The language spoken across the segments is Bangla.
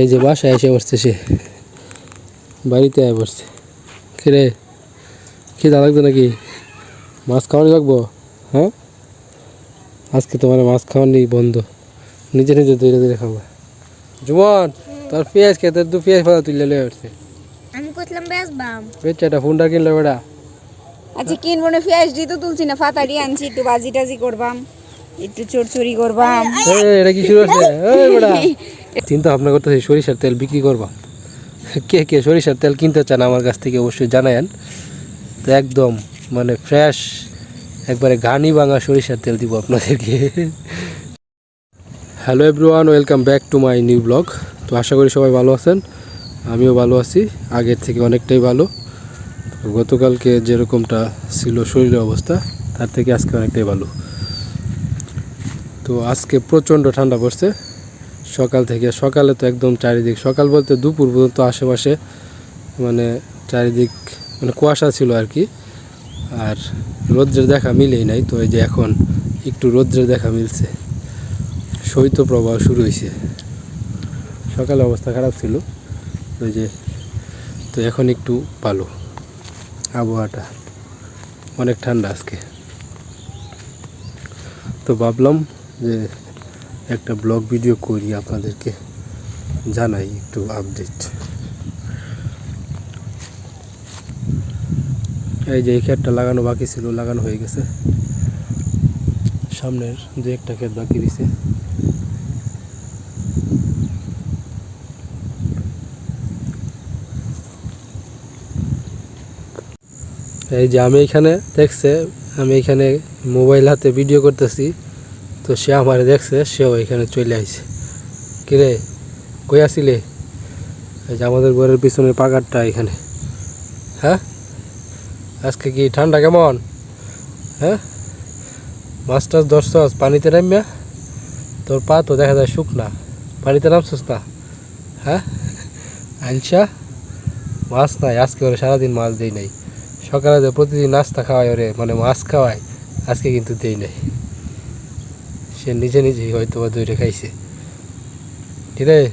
এই যে বাসায় এসে বসছে সে। বাড়িতে আয় বসছে। কিরে খিদা লাগতো নাকি? মাছ খাওয়ানি লাগবো? হ্যাঁ? আজকে তোমার মাছ খাওয়ানি বন্ধ। নিজে নিজে ধীরে ধীরে খাবা। জুমন তোর পেঁয়াজ খেতে তুই পেঁয়াজ ফাদা তুলে লয়ে উঠছে আমি কইলাম বেসবাম বেচাটা ফোনটা কিনলো বেটা। আচ্ছা কিনবো না পেঁয়াজ দিয়ে তো তুলছি না ফাতাড়ি আনছি একটু বাজি টাজি করবাম। একটু চড়চড়ি করবাম এটা কি শুরু হচ্ছে? চিন্তা ভাবনা করতেছি, সরিষার তেল বিক্রি করবা। কে কে সরিষার তেল কিনতে চান আমার কাছ থেকে অবশ্যই জানায়েন। তো একদম মানে ফ্রেশ একবারে ঘানি ভাঙা সরিষার তেল দিব আপনাদেরকে। Hello everyone welcome back to my new blog তো আশা করি সবাই ভালো আছেন, আমিও ভালো আছি, আগের থেকে অনেকটাই ভালো। গতকালকে যেরকমটা ছিল শরীরের অবস্থা, তার থেকে আজকে অনেকটাই ভালো। তো আজকে প্রচণ্ড ঠান্ডা পড়ছে। সকাল থেকে, সকালে তো একদম চারিদিক, সকাল বলতে দুপুর পর্যন্ত আশেপাশে মানে চারিদিক মানে কুয়াশা ছিল আর কি। আর রৌদ্রের দেখা মিলেই নাই, তো এই যে এখন একটু রৌদ্রের দেখা মিলছে। শৈত্যপ্রবাহ শুরু হয়েছে সকালে অবস্থা খারাপ ছিল ওই যে, তো এখন একটু ভালো। আবহাওয়াটা অনেক ঠান্ডা আজকে। তো ভাবলাম যে একটা ব্লগ ভিডিও করি আপনাদেরকে জানাই একটু আপডেট এই যে এই ক্ষেতটা লাগানো বাকি ছিল, লাগানো হয়ে গেছে। সামনের দু একটা ক্ষেত বাকি দিছে এই যে আমি এখানে দেখছে, আমি এখানে মোবাইল হাতে ভিডিও করতেছি। তো সে আমার দেখছে, সেও এখানে চলে আইছে। কিরে কই আসিলে? এই যে আমাদের ঘরের পিছনের পাকারটা এখানে। হ্যাঁ? আজকে কি ঠান্ডা কেমন? হ্যাঁ? মাছ টাছ ধরছস পানিতে নামিয়া? তোর পা তো দেখা যায় শুকনা। পানিতে নামছস না? হ্যাঁ? আনসা মাছ নাই, আজকে ওরে সারাদিন মাছ দেই নাই। সকালে যে প্রতিদিন নাস্তা খাওয়াই ওরে মানে মাছ খাওয়াই আজকে কিন্তু দেই নাই। সে নিজে নিজেই হয়তো বা দৈরে খাইছে। ঠিক আছে?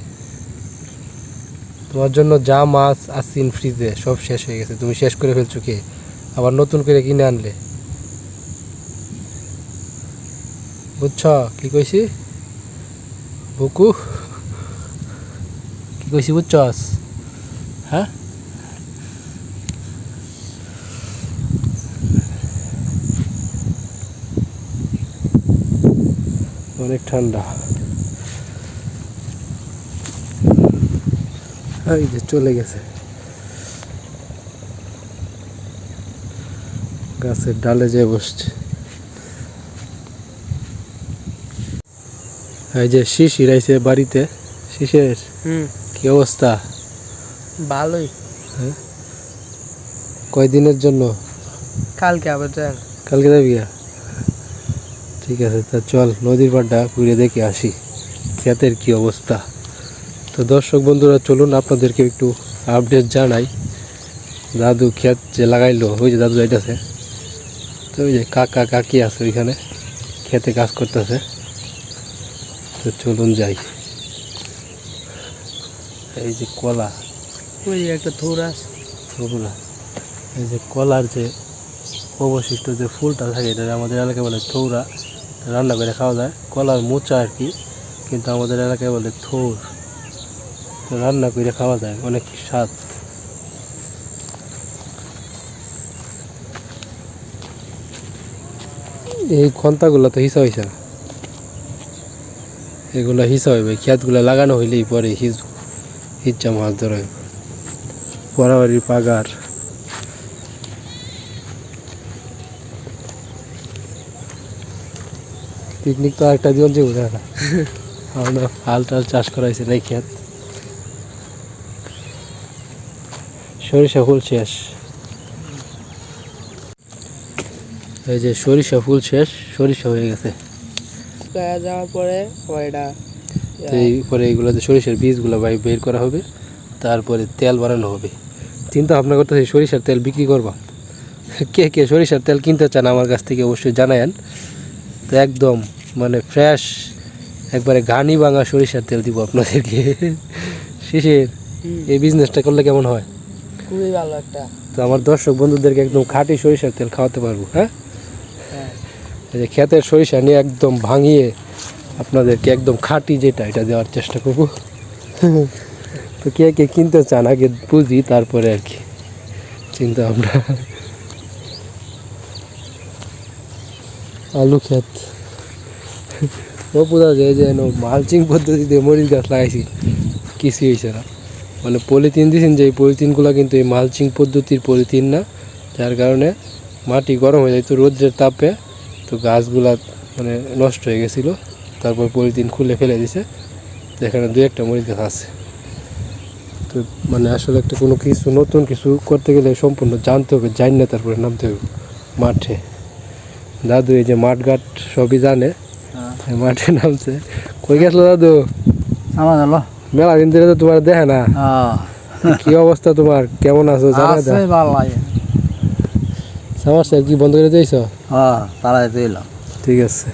তোমার জন্য যা মাছ আসিন ফ্রিজে সব শেষ হয়ে গেছে। তুমি শেষ করে ফেলছো কে? আবার নতুন করে কিনে আনলে। বুঝছ? কি কইছি? বুকু? কি কইছি বুঝছস? হ্যাঁ? অনেক ঠান্ডা। এই যে চলে গেছে। গাছের ডালে যে বসছে। এই যে শীষ হিরাইছে বাড়িতে। শিশের হুম। কি অবস্থা? ভালোই। কয়দিনের জন্য? কালকে আবার যান কালকে যাবি? ঠিক আছে তা চল নদীর পাড়টা ঘুরে দেখে আসি ক্ষেতের কি অবস্থা। তো দর্শক বন্ধুরা চলুন আপনাদেরকে একটু আপডেট জানাই। দাদু ক্ষেত যে লাগাইলো ওই যে দাদু যাইতেছে। তো ওই যে কাকা কাকি আছে ওইখানে খেতে কাজ করতেছে। তো চলুন যাই। এই যে কলা। ওই একটা থোর ওগুলা এই যে কলার যে অবশিষ্ট যে ফুলটা থাকে এটা আমাদের এলাকায় বলে থৌরা। রান্না করে খাওয়া যায় কলার মোচা আর কি, কিন্তু আমাদের এলাকায় বলে থোর। রান্না করে খাওয়া যায়, অনেক স্বাদ। এই খন্তাগুলো তো হিসা না। এগুলো হিসা হইবে, খেতগুলো লাগানো হইলেই পরে হিজ হিচ্ছা মাছ ধরা পরাবাড়ির পাগার। পিকনিক তো একটা দিন যাব না। আমরা হাল টাল চাষ করা হয়েছে নাই ক্ষেত সরিষা ফুল শেষ। এই যে সরিষা ফুল শেষ সরিষা হয়ে গেছে। যাওয়ার পরে এটা এই পরে এইগুলো যে সরিষার বীজগুলো বাই বের করা হবে তারপরে তেল বানানো হবে। চিন্তা ভাবনা করতেছি সরিষার তেল বিক্রি করবা। কে কে সরিষার তেল কিনতে চান আমার কাছ থেকে অবশ্যই জানায়েন। তো একদম মানে ফ্রেশ একবারে গানি ভাঙা সরিষার তেল দিব আপনাদেরকে। শিশির এই বিজনেসটা করলে কেমন হয়? খুবই ভালো একটা। তো আমার দর্শক বন্ধুদেরকে একদম খাঁটি সরিষার তেল খাওয়াতে পারব হ্যাঁ? হ্যাঁ। এই যে ক্ষেতের সরিষা নিয়ে একদম ভাঙিয়ে আপনাদেরকে একদম খাঁটি যেটা এটা দেওয়ার চেষ্টা করব। তো কে কে কিনতে চান আগে বুঝি তারপরে আর কি চিন্তা ভাবনা। আলু ক্ষেত। ও বোঝা যায় যে মালচিং পদ্ধতিতে মরিচ গাছ লাগাইছি কিছুই হয়েছে না। মানে পলিথিন দিয়েছেন যে এই পলিথিনগুলো কিন্তু এই মালচিং পদ্ধতির পলিথিন না। যার কারণে মাটি গরম হয়ে যায়, তো রোদ্রের তাপে তো গাছগুলা মানে নষ্ট হয়ে গেছিল। তারপর পলিথিন খুলে ফেলে দিছে। তো এখানে দু একটা মরিচ গাছ আছে। তো মানে আসলে একটা কোনো কিছু, নতুন কিছু করতে গেলে সম্পূর্ণ জানতে হবে জানি না তারপরে নামতে হবে। মাঠে। দাদু এই যে মাঠ ঘাট সবই জানে। মাঠে নামছে। কই গেছিল দাদু? আমার হলো। মেলা দিন ধরে তো তোমার দেখে না। কি অবস্থা তোমার? কেমন আছো? জানা আছে ভালো লাগে। কি বন্ধ করে দিয়েছ? হ্যাঁ তারাই তো ঠিক আছে।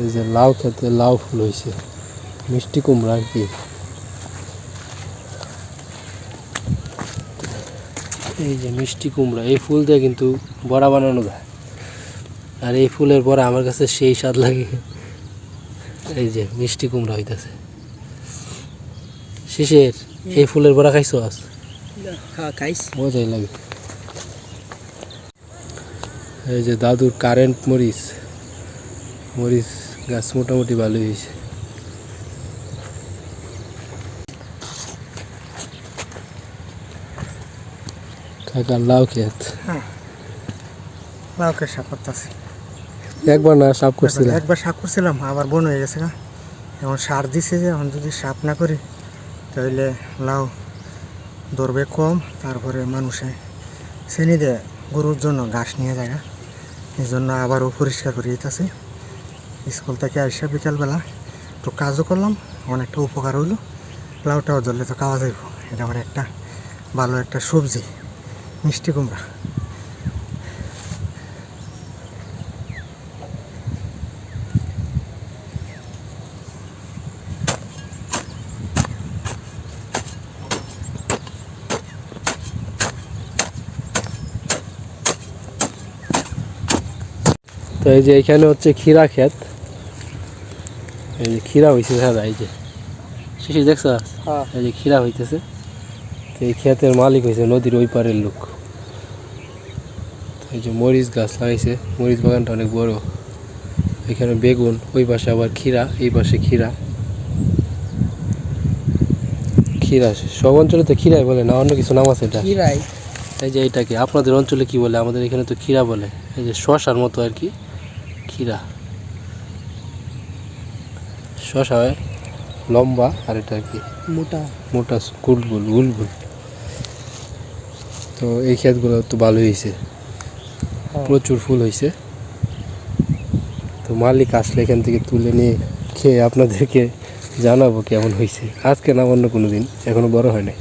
এই যে লাউ খেতে লাউ ফুল হয়েছে মিষ্টি কুমড়া আর কি। এই যে মিষ্টি কুমড়া এই ফুল দিয়ে কিন্তু বড়া বানানো যায়। আর এই ফুলের বড়া আমার কাছে সেই স্বাদ লাগে। এই যে মিষ্টি কুমড়া হইতেছে। শিশের এই ফুলের বড়া খাইছো আজ? হ্যাঁ মজাই লাগে। এই যে দাদুর কারেন্ট মরিচ মরিচ গাছ মোটামুটি ভালো হয়েছে কাকার লাউ ক্ষেত লাউকে শাক করতেছি। একবার না সাপ করছিলাম একবার শাক করছিলাম আবার বন হয়ে গেছে না এখন সার দিছে যে এখন যদি সাপ না করি তাহলে লাউ ধরবে কম তারপরে মানুষে শ্রেণি দেয় গরুর জন্য ঘাস নিয়ে যায় এই জন্য আবারও পরিষ্কার করে দিতেছি। স্কুল থেকে আসে বিকালবেলা একটু কাজও করলাম অনেকটা উপকার হইল। লাউটাও ধরলে তো খাওয়া যাইব। এটা আমার একটা ভালো একটা সবজি। মিষ্টি কুমড়া। তো এই যে এখানে হচ্ছে ক্ষীরা ক্ষেত। এই যে ক্ষীরা হয়েছে দাদা এই যে। শিশি দেখছ? হ্যাঁ। এই যে ক্ষীরা হইতেছে। এই ক্ষেতের মালিক হয়েছে নদীর ওই পারের লোক। এই যে মরিচ গাছ লাগাইছে মরিচ বাগানটা অনেক বড়। এখানে বেগুন ওই পাশে আবার ক্ষীরা এই পাশে ক্ষীরা। ক্ষীরা সব অঞ্চলে তো ক্ষীরাই বলে না? অন্য কিছু নাম আছে এটা? এই যে এটাকে আপনাদের অঞ্চলে কি বলে? আমাদের এখানে তো ক্ষীরা বলে। এই যে শশার মতো আর কি ক্ষীরা। শশা হয় লম্বা আর এটা আর কি? মোটা। মোটা গুলগুল গুলগুল। তো এই ক্ষেতগুলো তো ভালো হয়েছে। প্রচুর ফুল হয়েছে। তো মালিক আসলে এখান থেকে তুলে নিয়ে খেয়ে আপনাদেরকে জানাব কেমন হয়েছে। আজকে না অন্য কোনো দিন এখনও বড় হয় নাই।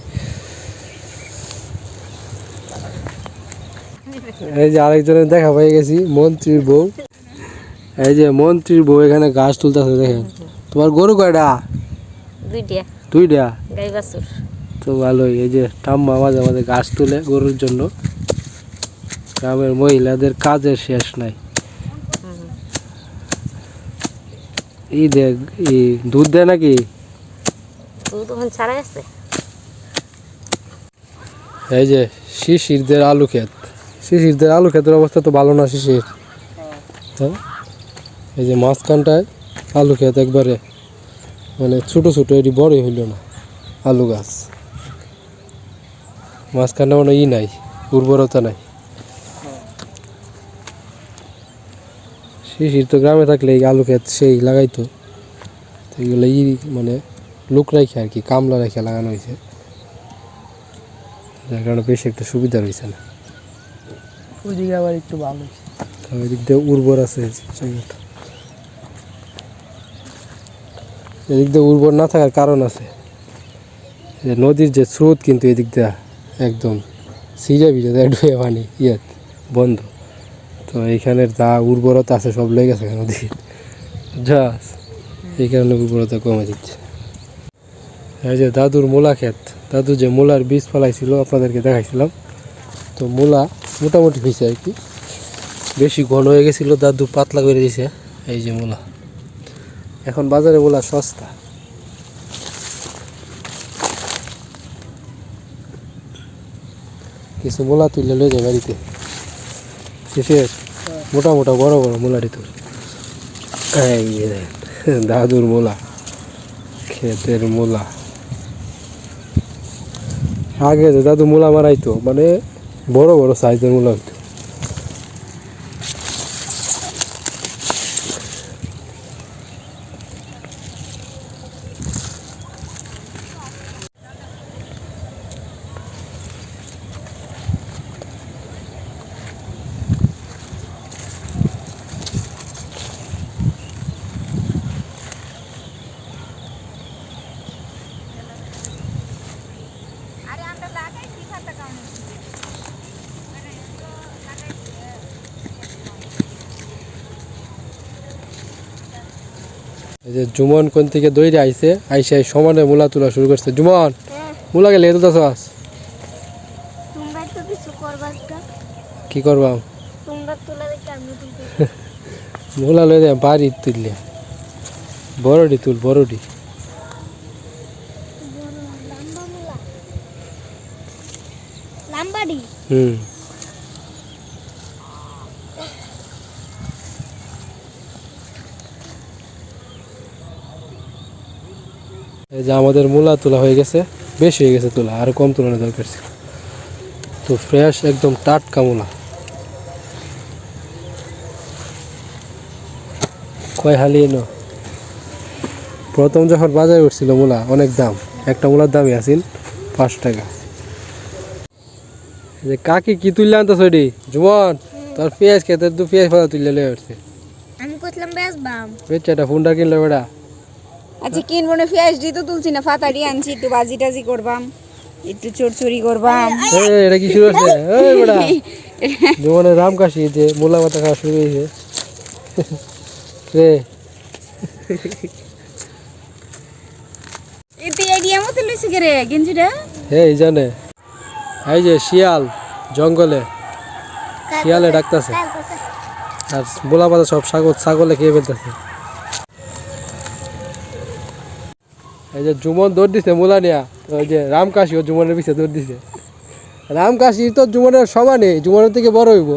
এই যে আরেকজনের দেখা পেয়ে গেছি মন্ত্রীর বউ। এই যে মন্ত্রীর বউ এখানে গাছ তুলতেছে দেখেন। তোমার গরু কয়টা? দুইটা। দুইটা? গাই বাছুর। তো ভালোই। এই যে ঠাম্মা মাঝে মাঝে গাছ তুলে গরুর জন্য। গ্রামের মহিলাদের কাজের শেষ নাই। এই দেখ এই দুধ দেয় নাকি? এই যে শিশিরদের আলু ক্ষেত। শিশিরদের আলু ক্ষেতের অবস্থা তো ভালো না শিশির। হ্যাঁ? এই যে মাঝখানটায় আলু ক্ষেত একবারে মানে ছোট ছোট এটি বড়ই হইল না আলু গাছ। মাঝখানটা মানে ই নাই উর্বরতা নাই। শিশির তো গ্রামে থাকলে এই আলু ক্ষেত সেই লাগাইতো। তো এগুলো ই মানে লোক রাখে আর কি কামলা রেখে লাগানো হয়েছে যার কারণে বেশি একটা সুবিধা রয়েছে না। ওইদিকে আবার একটু ভালো এদিক দিয়ে উর্বর আছে জায়গাটা। এদিক দিয়ে উর্বর না থাকার কারণ আছে। নদীর যে স্রোত কিন্তু এদিক দিয়ে একদম। সিজা ভিজা দেয় ডুয়ে পানি ইয়ে বন্ধ। তো এইখানের যা উর্বরতা আছে সব লেগে গেছে কেন দেখি যাস এই কারণে উর্বরতা কমে যাচ্ছে। এই যে দাদুর মূলা ক্ষেত, দাদু যে মূলার বীজ ফলাইছিল, আপনাদেরকে দেখাইছিলাম। তো মূলা মোটামুটি হয়েছে আর কি। বেশি ঘন হয়ে গেছিল, দাদু পাতলা করে দিয়েছে এই যে মূলা। এখন বাজারে মূলা সস্তা। কিছু মূলা তুলে লয়ে যায় বাড়িতে। শেষের মোটা মোটা বড় বড় মূলাটি তোর দাদুর মূলা, ক্ষেতের মূলা। আগে যে দাদু মূলা মারাইতো মানে বড় বড় সাইজের মূলা হইতো। এই যে জুমন কোন থেকে দৌড়ে আইছে আইসে সমানে মূলা তোলা শুরু করছে। জুমন মূলা গেলে তো চাষ করবা কি করবাম তোমরা তোলা দেখে আমি তুলতে মূলা লয়ে যায় বাড়ি তুললে। বড়ডি তুল বড়ডি। লাম্বা মুলা। লাম্বাডি? হুম। এই যে আমাদের মূলা তোলা হয়ে গেছে বেশি হয়ে গেছে তোলা আর কম তোলানো দরকার ছিল। তো ফ্রেশ একদম টাটকা মূলা। কয় হালিয়ে নো প্রথম যখন বাজারে উঠছিল মূলা অনেক দাম। একটা মূলার দামই আছিল পাঁচ টাকা। যে কাকি কি তুললে আনতো সরি জুমন তোর পেঁয়াজ খেতে দু পেঁয়াজ ফাদা তুললে লয়ে উঠছে আমি কইছিলাম বেশ বাম বেচাটা ফোনটা কিনলে বেড়া আচ্ছা কিনবো না পিঁয়াজ তো তুলছি না ফাতাড়ি আনছি একটু বাজি টাজি করবাম একটু চোরচুরি করবাম। এটা কি শুরু হচ্ছে? এই বেড়া জুমনের রাম কাশি যে মূলা পাতা খাওয়া শুরু হয়েছে। রে। এতে আইডিয়া মতো লইছে কে রে গেঞ্জিটা? এই জানে। এই যে শিয়াল জঙ্গলে। শিয়ালে ডাকতেছে। আর বোলা পাতা সব ছাগল ছাগলে খেয়ে ফেলতেছে। এই যে জুমন দৌড় দিছে মোলা নিয়া ওই যে রামকাশি ও জুমনের পিছিয়ে দৌড় দিছে। রামকাশি তো জুমনের সমানে জুমনের থেকে বড় হইব।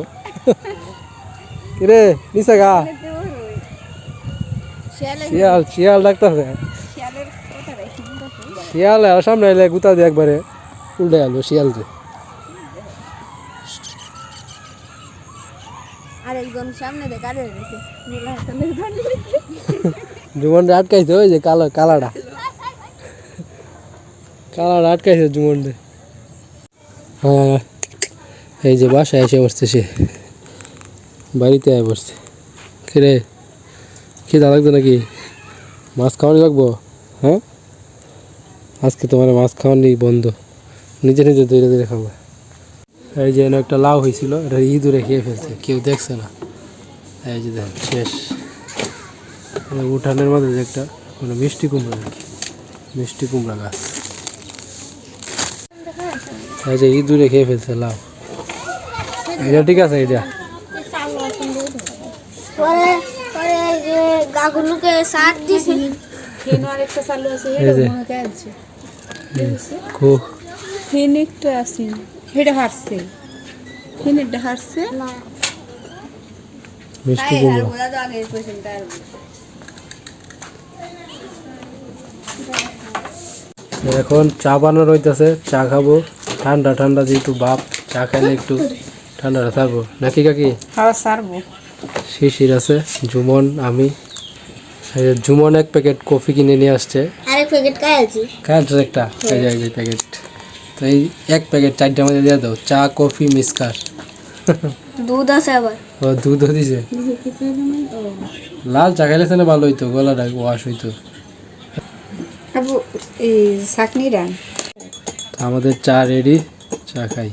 কিরে নিচে গা। শিয়াল শিয়াল ডাকতেছে। শিয়াল আর সামনে এলে গুতা দিয়ে একবারে উল্টে গেল শিয়াল যে। জুমন আটকাইছে ওই যে কালো কালাটা কালাটা আটকাইছে জুমন হ্যাঁ এই যে বাসায় এসে বসছে সে। বাড়িতে আয় বসছে। কিরে খিদা লাগতো নাকি? মাছ খাওয়ানি লাগবো? হ্যাঁ? আজকে তোমার মাছ খাওয়ানি বন্ধ। নিজে নিজে ধীরে ধীরে খাব। এই যে একটা লাউ হয়েছিল এটা ইঁদুরে খেয়ে ফেলছে, কেউ দেখছে না। এই যে দেখ শেষ। উঠানের মধ্যে একটা মানে মিষ্টি কুমড়া মিষ্টি কুমড়া গাছ। এই যে ইঁদুরে খেয়ে ফেলছে লাউ। এটা ঠিক আছে এটা মিষ্টি এখন চা বানানো হইতেছে চা খাব। ঠান্ডা ঠান্ডা যেহেতু বাপ চা খাইলে একটু ঠান্ডাটা থাকব। নাকি কাকি? সারবো। শিশির আছে জুমন আমি। জুমন এক প্যাকেট কফি কিনে নিয়ে আসছে। আরেক প্যাকেট খাইছি কার একটা? এই যে এই প্যাকেট। তো এই এক প্যাকেট চারটার মধ্যে দিয়ে দাও। চা কফি মিসকার দুধ আছে আবার। ও দুধও দিছে? লাল চা খাইলে না ভালো হইতো গলাটা ওয়াশ হইতো। আবু এই রান আমাদের চা রেডি চা খাই।